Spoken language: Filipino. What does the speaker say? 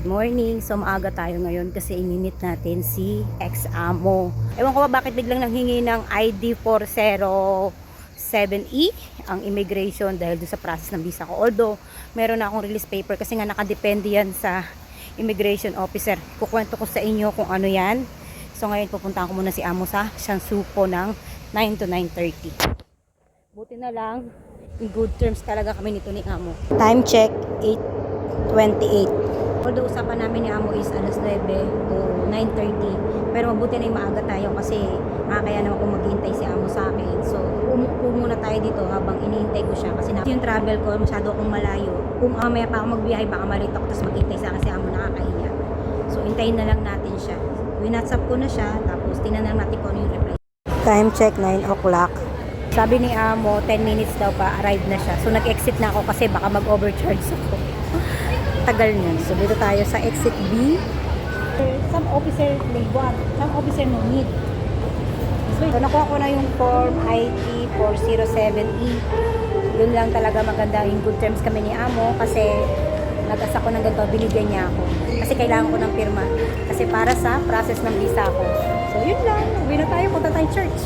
Good morning. So maaga tayo ngayon kasi imimit natin si ex-amo. Ewan ko ba bakit biglang nanghingi ng ID 407E E, ang immigration dahil doon sa process ng visa ko. Although meron na akong release paper kasi nga nakadepende yan sa immigration officer. Kukwento ko sa inyo kung ano yan. So ngayon pupuntahan ko muna si amo sa Shansupo ng 9 to 9.30. Buti na lang, in good terms talaga kami nito ni amo. Time check, 8.28. Although usapan namin ni amo is alas 9 to 9.30. Pero mabuti na yung maaga tayo kasi makakaya naman kung maghihintay si amo sa akin. So, umupo muna tayo dito habang iniintay ko siya kasi na yung travel ko, masyado akong malayo. Kung mamaya pa ako magbiyahe, baka malito ako tapos maghintay sa akin si amo nakakahiya. So, hintayin na lang natin siya. Winatsap ko na siya, tapos tingnan na lang natin kung ano yung reply. Time check, 9 o'clock. Sabi ni Amo, 10 minutes daw pa, arrive na siya. So, nag-exit na ako kasi baka mag-overcharge ako. Tagal niyan. So, dito tayo sa exit B. Some officer may want, some officer no need. So, nakuha ko na yung form IT 407E. E. Yun lang talaga maganda yung good terms kami ni Amo kasi nag-asa ko ng ganito, binigyan niya ako. Kasi kailangan ko ng pirma. Kasi para sa process ng visa ko. So, yun lang. Uwi na tayo, punta tayo church.